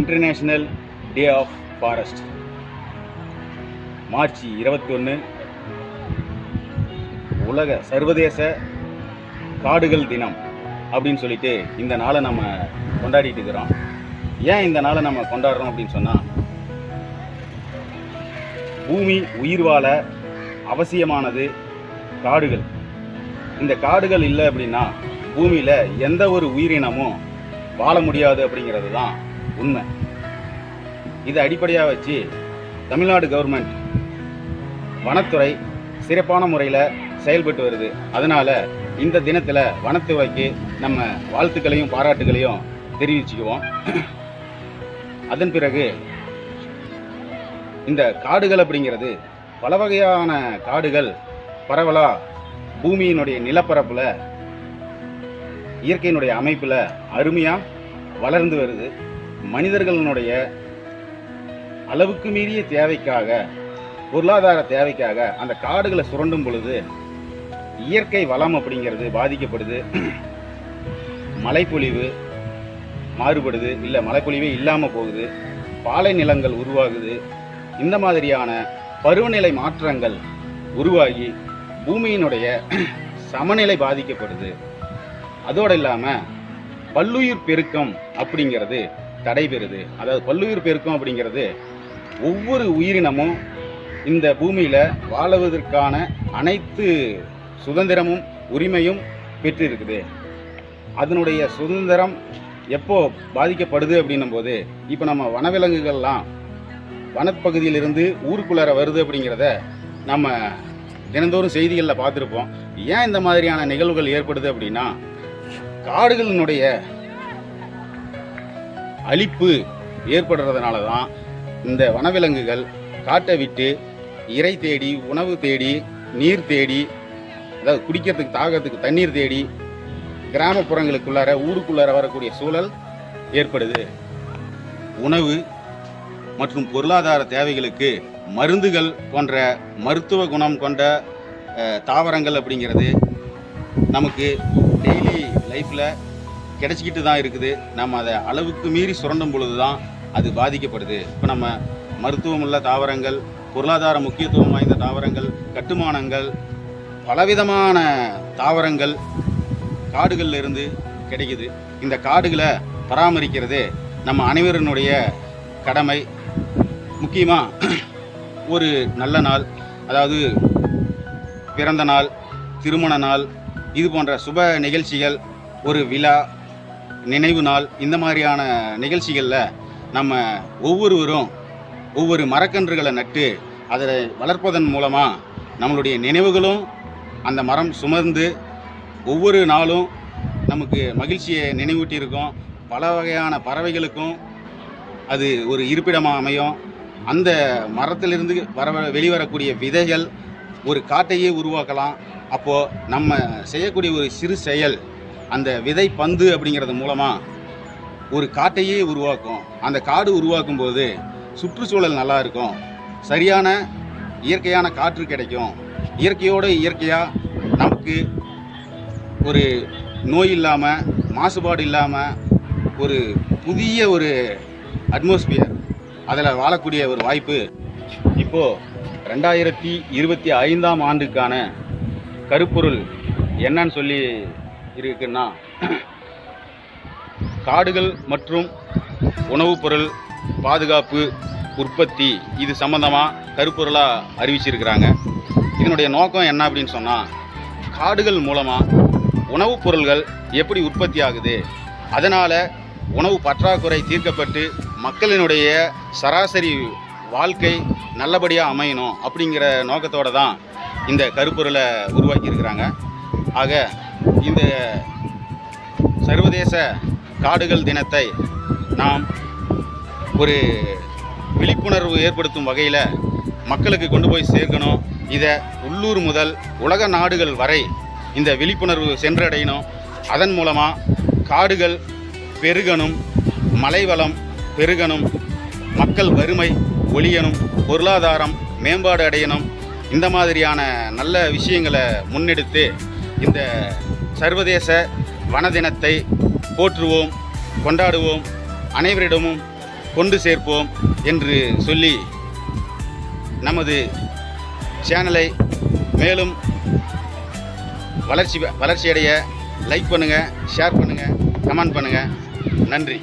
International day of forest March இருபத்தி ஒன்று உலக சர்வதேச காடுகள் தினம் அப்படின்னு சொல்லிட்டு இந்த நாளை நம்ம கொண்டாடிட்டு இருக்கிறோம். ஏன் இந்த நாளை நம்ம கொண்டாடுறோம் அப்படின்னு சொன்னால் பூமி உயிர் வாழ அவசியமானது காடுகள். இந்த காடுகள் இல்லை அப்படின்னா பூமியில் எந்த ஒரு உயிரினமும் வாழ முடியாது அப்படிங்கிறது தான் உண்மை. இதை அடிப்படையாக வச்சு தமிழ்நாடு கவர்மெண்ட் வனத்துறை சிறப்பான முறையில் செயல்பட்டு வருது. அதனால் இந்த தினத்தில் வனத்துறைக்கு நம்ம வாழ்த்துக்களையும் பாராட்டுகளையும் தெரிவிச்சுக்குவோம். அதன் பிறகு இந்த காடுகள் அப்படிங்கிறது பல வகையான காடுகள் பரவலாக பூமியினுடைய நிலப்பரப்பில் இயற்கையினுடைய அமைப்பில் அருமையாக வளர்ந்து வருது. மனிதர்களினுடைய அளவுக்கு மீறிய தேவைக்காக பொருளாதார தேவைக்காக அந்த காடுகளை சுரண்டும் பொழுது இயற்கை வளம் அப்படிங்கிறது பாதிக்கப்படுது. மழைப்பொழிவு மாறுபடுது. இல்லை மழைப்பொழிவே இல்லாமல் போகுது. பாலை நிலங்கள் உருவாகுது. இந்த மாதிரியான பருவநிலை மாற்றங்கள் உருவாகி பூமியினுடைய சமநிலை பாதிக்கப்படுது. அதோடு இல்லாமல் பல்லுயிர் பெருக்கம் அப்படிங்கிறது தடைபெறுது அதாவது பல்லுயிர் பெருக்கம் அப்படிங்கிறது ஒவ்வொரு உயிரினமும் இந்த பூமியில் வாழுவதற்கான அனைத்து சுதந்திரமும் உரிமையும் பெற்றிருக்குது. அதனுடைய சுதந்திரம் எப்போ பாதிக்கப்படுது அப்படின்னும் போது இப்போ நம்ம வனவிலங்குகள்லாம் வனப்பகுதியிலிருந்து ஊருக்குள்ளார வருது அப்படிங்கிறத நம்ம தினந்தோறும் செய்திகளில் பார்த்துருப்போம். ஏன் இந்த மாதிரியான நிகழ்வுகள் ஏற்படுது அப்படின்னா காடுகளினுடைய அழிப்பு ஏற்படுறதுனால தான் இந்த வனவிலங்குகள் காட்டை விட்டு இறை தேடி உணவு தேடி நீர் தேடி அதாவது குடிக்கிறதுக்கு தாகத்துக்கு தண்ணீர் தேடி கிராமப்புறங்களுக்குள்ளார ஊருக்குள்ளார வரக்கூடிய சூழல் ஏற்படுது. உணவு மற்றும் பொருளாதார தேவைகளுக்கு மருந்துகள் போன்ற மருத்துவ குணம் கொண்ட தாவரங்கள் அப்படிங்கிறது நமக்கு டெய்லி லைஃப்பில் கிடைச்சிக்கிட்டு தான் இருக்குது. நம்ம அதை அளவுக்கு மீறி சுரண்டும் பொழுது தான் அது பாதிக்கப்படுது. இப்போ நம்ம மருத்துவமுள்ள தாவரங்கள் பொருளாதார முக்கியத்துவம் வாய்ந்த தாவரங்கள் கட்டுமானங்கள் பலவிதமான தாவரங்கள் காடுகளில் இருந்து கிடைக்குது. இந்த காடுகளை பராமரிக்கிறது நம்ம அனைவரினுடைய கடமை. முக்கியமாக ஒரு நல்ல நாள் அதாவது பிறந்த நாள் திருமண நாள் இது போன்ற சுப நிகழ்ச்சிகள் ஒரு விழா நினைவு நாள் இந்த மாதிரியான நிகழ்ச்சிகளில் நம்ம ஒவ்வொருவரும் ஒவ்வொரு மரக்கன்றுகளை நட்டு அதை வளர்ப்பதன் மூலமாக நம்மளுடைய நினைவுகளும் அந்த மரம் சுமர்ந்து ஒவ்வொரு நாளும் நமக்கு மகிழ்ச்சியை நினைவூட்டியிருக்கோம். பல வகையான பறவைகளுக்கும் அது ஒரு இருப்பிடமாக அமையும். அந்த மரத்திலிருந்து வர வெளிவரக்கூடிய விதைகள் ஒரு காட்டையே உருவாக்கலாம். அப்போது நம்ம செய்யக்கூடிய ஒரு சிறு செயல் அந்த விதை பந்து அப்படிங்கிறது மூலமாக ஒரு காட்டையே உருவாக்கும். அந்த காடு உருவாக்கும் போது சுற்றுச்சூழல் நல்லா இருக்கும். சரியான இயற்கையான காற்று கிடைக்கும். இயற்கையோடு இயற்கையாக நமக்கு ஒரு நோய் இல்லாமல் மாசுபாடு இல்லாமல் ஒரு புதிய ஒரு அட்மாஸ்பியர் அதில் வாழக்கூடிய ஒரு வாய்ப்பு. இப்போது ரெண்டாயிரத்தி இருபத்தி ஐந்தாம் ஆண்டுக்கான கருப்பொருள் என்னன்னு சொல்லி இருக்குன்னா காடுகள் மற்றும் உணவுப் பொருள் பாதுகாப்பு உற்பத்தி இது சம்மந்தமாக கருப்பொருளாக அறிவிச்சிருக்கிறாங்க. இதனுடைய நோக்கம் என்ன அப்படின்னு சொன்னால் காடுகள் மூலமாக உணவுப் பொருள்கள் எப்படி உற்பத்தி ஆகுது அதனால் உணவு பற்றாக்குறை தீர்க்கப்பட்டு மக்களினுடைய சராசரி வாழ்க்கை நல்லபடியாக அமையணும் அப்படிங்கிற நோக்கத்தோடு தான் இந்த கருப்பொருளை உருவாக்கியிருக்கிறாங்க. ஆக இந்த சர்வதேச காடுகள் தினத்தை நாம் ஒரு விழிப்புணர்வு ஏற்படுத்தும் வகையில் மக்களுக்கு கொண்டு போய் சேர்க்கணும். இதை உள்ளூர் முதல் உலக நாடுகள் வரை இந்த விழிப்புணர்வு சென்றடையணும். அதன் மூலமாக காடுகள் பெருகணும் மலைவளம் பெருகணும் மக்கள் வறுமை ஒழியணும் பொருளாதாரம் மேம்பாடு அடையணும். இந்த மாதிரியான நல்ல விஷயங்களை முன்னெடுத்து இந்த சர்வதேச வன தினத்தை போற்றுவோம் கொண்டாடுவோம் அனைவரிடமும் கொண்டு சேர்ப்போம் என்று சொல்லி நமது சேனலை மேலும் வளர்ச்சி வளர்ச்சியடைய லைக் பண்ணுங்கள் ஷேர் பண்ணுங்கள் கமெண்ட் பண்ணுங்கள் நன்றி.